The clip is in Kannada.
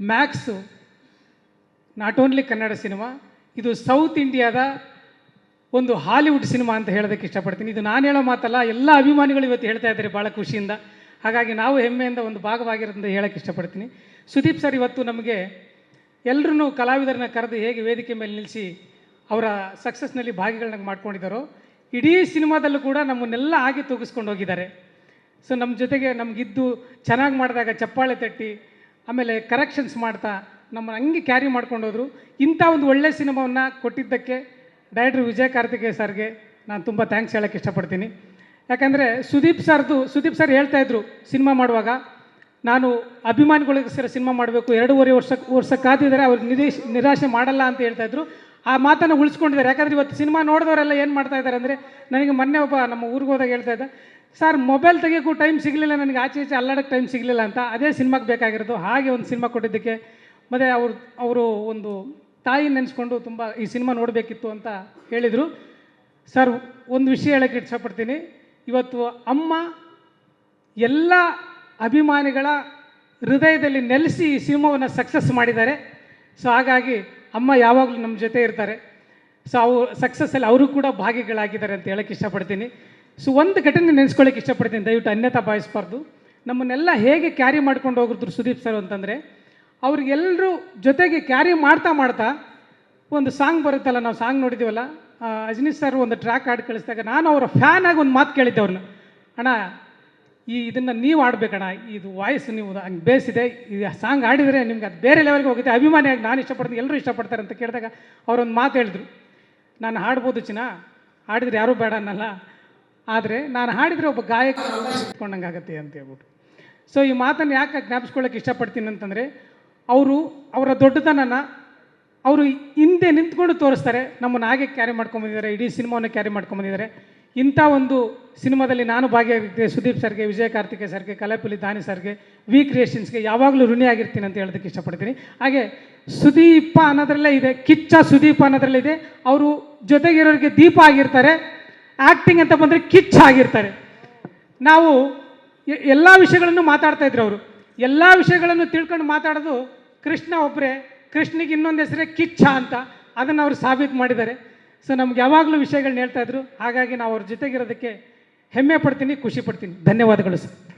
Max not only Kannada cinema ಇದು ಸೌತ್ ಇಂಡಿಯಾದ ಒಂದು ಹಾಲಿವುಡ್ ಸಿನಿಮಾ ಅಂತ ಹೇಳೋದಕ್ಕೆ ಇಷ್ಟಪಡ್ತೀನಿ. ಇದು ನಾನು ಹೇಳೋ ಮಾತಲ್ಲ, ಎಲ್ಲ ಅಭಿಮಾನಿಗಳು ಇವತ್ತು ಹೇಳ್ತಾ ಇದ್ದಾರೆ ಭಾಳ ಖುಷಿಯಿಂದ. ಹಾಗಾಗಿ ನಾವು ಹೆಮ್ಮೆಯಿಂದ ಒಂದು ಭಾಗವಾಗಿರೋದ್ರಿಂದ ಹೇಳೋಕ್ಕೆ ಇಷ್ಟಪಡ್ತೀನಿ. ಸುದೀಪ್ ಸರ್, ಇವತ್ತು ನಮಗೆ ಎಲ್ಲರೂ ಕಲಾವಿದರನ್ನ ಕರೆದು ಹೇಗೆ ವೇದಿಕೆ ಮೇಲೆ ನಿಲ್ಲಿಸಿ ಅವರ ಸಕ್ಸಸ್ನಲ್ಲಿ ಭಾಗಿಗಳನ್ನ ಮಾಡ್ಕೊಂಡಿದ್ದಾರೋ, ಇಡೀ ಸಿನಿಮಾದಲ್ಲೂ ಕೂಡ ನಮ್ಮನ್ನೆಲ್ಲ ಆಗಿ ತೂಗಿಸ್ಕೊಂಡು ಹೋಗಿದ್ದಾರೆ. ಸೊ ನಮ್ಮ ಜೊತೆಗೆ ನಮಗಿದ್ದು ಚೆನ್ನಾಗಿ ಮಾಡಿದಾಗ ಚಪ್ಪಾಳೆ ತಟ್ಟಿ ಆಮೇಲೆ ಕರೆಕ್ಷನ್ಸ್ ಮಾಡ್ತಾ ನಮ್ಮನ್ನು ಹಂಗೆ ಕ್ಯಾರಿ ಮಾಡ್ಕೊಂಡು ಹೋದರು ಇಂಥ ಒಂದು ಒಳ್ಳೆ ಸಿನಿಮಾವನ್ನು ಕೊಟ್ಟಿದ್ದಕ್ಕೆ ಡೈರೆಕ್ಟರ್ ವಿಜಯ್ ಕಾರ್ತಿಕೇಯ ಸರ್ಗೆ ನಾನು ತುಂಬ ಥ್ಯಾಂಕ್ಸ್ ಹೇಳೋಕ್ಕೆ ಇಷ್ಟಪಡ್ತೀನಿ. ಯಾಕಂದರೆ ಸುದೀಪ್ ಸರ್ದು, ಸುದೀಪ್ ಸರ್ ಹೇಳ್ತಾಯಿದ್ರು ಸಿನಿಮಾ ಮಾಡುವಾಗ, ನಾನು ಅಭಿಮಾನಿಗಳಿಗೋಸ್ಕರ ಸಿನಿಮಾ ಮಾಡಬೇಕು, ಎರಡೂವರೆ ವರ್ಷ ವರ್ಷ ಕಾದಿದ್ದಾರೆ ಅವ್ರಿಗೆ ನಿರೀಶ್ ನಿರಾಶೆ ಮಾಡಲ್ಲ ಅಂತ ಹೇಳ್ತಾಯಿದ್ರು ಆ ಮಾತನ್ನು ಉಳಿಸ್ಕೊಂಡಿದ್ದಾರೆ. ಯಾಕಂದರೆ ಇವತ್ತು ಸಿನಿಮಾ ನೋಡಿದವರೆಲ್ಲ ಏನು ಮಾಡ್ತಾ ಇದ್ದಾರೆ ಅಂದರೆ, ನನಗೆ ಮೊನ್ನೆ ಒಬ್ಬ ನಮ್ಮ ಊರಿಗೆ ಹೋದಾಗ ಹೇಳ್ತಾ ಇದ್ದ ಸರ್ ಮೊಬೈಲ್ ತೆಗಿಯೋಕ್ಕೂ ಟೈಮ್ ಸಿಗಲಿಲ್ಲ, ನನಗೆ ಆಚೆ ಈಚೆ ಅಲ್ಲಾಡೋಕ್ಕೆ ಟೈಮ್ ಸಿಗಲಿಲ್ಲ ಅಂತ. ಅದೇ ಸಿನಿಮಾಗೆ ಬೇಕಾಗಿರೋದು. ಹಾಗೆ ಒಂದು ಸಿನಿಮಾ ಕೊಟ್ಟಿದ್ದಕ್ಕೆ. ಮತ್ತು ಅವರು ಅವರು ಒಂದು ತಾಯಿ ನೆನೆಸ್ಕೊಂಡು ತುಂಬ ಈ ಸಿನಿಮಾ ನೋಡಬೇಕಿತ್ತು ಅಂತ ಹೇಳಿದರು. ಸರ್ ಒಂದು ವಿಷಯ ಹೇಳೋಕ್ಕೆ ಇಷ್ಟಪಡ್ತೀನಿ. ಇವತ್ತು ಅಮ್ಮ ಎಲ್ಲ ಅಭಿಮಾನಿಗಳ ಹೃದಯದಲ್ಲಿ ನೆಲೆಸಿ ಈ ಸಿನಿಮಾವನ್ನು ಸಕ್ಸಸ್ ಮಾಡಿದ್ದಾರೆ. ಸೊ ಹಾಗಾಗಿ ಅಮ್ಮ ಯಾವಾಗಲೂ ನಮ್ಮ ಜೊತೆ ಇರ್ತಾರೆ. ಸೊ ಅವು ಸಕ್ಸಸ್ಸಲ್ಲಿ ಅವರು ಕೂಡ ಭಾಗಿಗಳಾಗಿದ್ದಾರೆ ಅಂತ ಹೇಳೋಕ್ಕೆ ಇಷ್ಟಪಡ್ತೀನಿ. ಸೊ ಒಂದು ಘಟನೆ ನೆನೆಸ್ಕೊಳ್ಳೋಕೆ ಇಷ್ಟಪಡ್ತೀನಿ. ದಯವಿಟ್ಟು ಅನ್ಯತಾ ಭಾವಿಸ್ಬಾರ್ದು ನಮ್ಮನ್ನೆಲ್ಲ ಹೇಗೆ ಕ್ಯಾರಿ ಮಾಡ್ಕೊಂಡು ಹೋಗಿದ್ರು ಸುದೀಪ್ ಸರ್ ಅಂತಂದರೆ ಅವ್ರಿಗೆಲ್ಲರೂ ಜೊತೆಗೆ ಕ್ಯಾರಿ ಮಾಡ್ತಾ ಮಾಡ್ತಾ ಒಂದು ಸಾಂಗ್ ಬರುತ್ತಲ್ಲ, ನಾವು ಸಾಂಗ್ ನೋಡಿದ್ದೀವಲ್ಲ ಅಜನೀಶ್ ಸರ್ ಒಂದು ಟ್ರ್ಯಾಕ್ ಹಾಡು ಕಳಿಸಿದಾಗ ನಾನು ಅವರ ಫ್ಯಾನ್ ಆಗಿ ಒಂದು ಮಾತು ಕೇಳಿದ್ದೆ ಅವ್ರನ್ನ. ಅಣ್ಣ, ಈ ಇದನ್ನು ನೀವು ಆಡಬೇಕಣ್ಣ ಇದು ವಾಯ್ಸ್ ನೀವು ಹಂಗೆ ಬೇಸಿದೆ ಈ ಸಾಂಗ್ ಆಡಿದರೆ ನಿಮ್ಗೆ ಅದು ಬೇರೆ ಲೆವೆಲ್ಗೆ ಹೋಗುತ್ತೆ. ಅಭಿಮಾನಿಯಾಗಿ ನಾನು ಇಷ್ಟಪಡ್ತೀನಿ ಎಲ್ಲರೂ ಇಷ್ಟಪಡ್ತಾರೆ ಅಂತ ಕೇಳಿದಾಗ ಅವರೊಂದು ಮಾತು ಹೇಳಿದ್ರು. ನಾನು ಹಾಡ್ಬೋದು ಚಿನ್ನ, ಹಾಡಿದ್ರೆ ಯಾರೂ ಬೇಡ ಅನ್ನಲ್ಲ ಆದರೆ ನಾನು ಹಾಡಿದರೆ ಒಬ್ಬ ಗಾಯಕ ಇಟ್ಕೊಂಡಂಗಾಗತ್ತೆ ಅಂತ ಹೇಳ್ಬಿಟ್ಟು. ಸೊ ಈ ಮಾತನ್ನು ಯಾಕೆ ಜ್ಞಾಪಿಸ್ಕೊಳ್ಳೋಕೆ ಇಷ್ಟಪಡ್ತೀನಿ ಅಂತಂದರೆ, ಅವರು ಅವರ ದೊಡ್ಡತನನ ಅವರು ಹಿಂದೆ ನಿಂತ್ಕೊಂಡು ತೋರಿಸ್ತಾರೆ. ನಮ್ಮನ್ನು ಹಾಗೆ ಕ್ಯಾರಿ ಮಾಡ್ಕೊಂಬಂದಿದ್ದಾರೆ ಇಡೀ ಸಿನಿಮಾವನ್ನು ಕ್ಯಾರಿ ಮಾಡ್ಕೊಂಬಂದಿದ್ದಾರೆ ಇಂಥ ಒಂದು ಸಿನಿಮಾದಲ್ಲಿ ನಾನು ಭಾಗಿಯಾಗಿದ್ದೆ, ಸುದೀಪ್ ಸರ್ಗೆ, ವಿಜಯ ಕಾರ್ತಿಕೆ ಸರ್ಗೆ ಕಲಾಪುಲಿ ದಾನಿ ಸರ್ಗೆ ವಿ ಕ್ರಿಯೇಷನ್ಸ್ಗೆ ಯಾವಾಗಲೂ ಋಣಿಯಾಗಿರ್ತೀನಿ ಅಂತ ಹೇಳೋದಕ್ಕೆ ಇಷ್ಟಪಡ್ತೀನಿ. ಹಾಗೆ ಸುದೀಪ ಅನ್ನೋದ್ರಲ್ಲೇ ಇದೆ, ಕಿಚ್ಚ ಸುದೀಪ ಅನ್ನೋದ್ರಲ್ಲೇ ಇದೆ. ಅವರು ಜೊತೆಗಿರೋರಿಗೆ ದೀಪ ಆಗಿರ್ತಾರೆ. ಆ್ಯಕ್ಟಿಂಗ್ ಅಂತ ಬಂದರೆ ಕಿಚ್ ಆಗಿರ್ತಾರೆ. ನಾವು ಎಲ್ಲ ವಿಷಯಗಳನ್ನು ಮಾತಾಡ್ತಾ ಇದ್ರು ಅವರು. ಎಲ್ಲ ವಿಷಯಗಳನ್ನು ತಿಳ್ಕೊಂಡು ಮಾತಾಡೋದು ಕೃಷ್ಣ ಒಬ್ಬರೇ ಕೃಷ್ಣಿಗೆ ಇನ್ನೊಂದು ಹೆಸರೇ ಕಿಚ್ಚ ಅಂತ ಅದನ್ನು ಅವರು ಸಾಬೀತು ಮಾಡಿದ್ದಾರೆ. ಸೊ ನಮ್ಗೆ ಯಾವಾಗಲೂ ವಿಷಯಗಳನ್ನ ಹೇಳ್ತಾ ಇದ್ರು. ಹಾಗಾಗಿ ನಾವು ಅವ್ರ ಜೊತೆಗಿರೋದಕ್ಕೆ ಹೆಮ್ಮೆ ಪಡ್ತೀನಿ, ಖುಷಿ ಪಡ್ತೀನಿ. ಧನ್ಯವಾದಗಳು ಸರ್.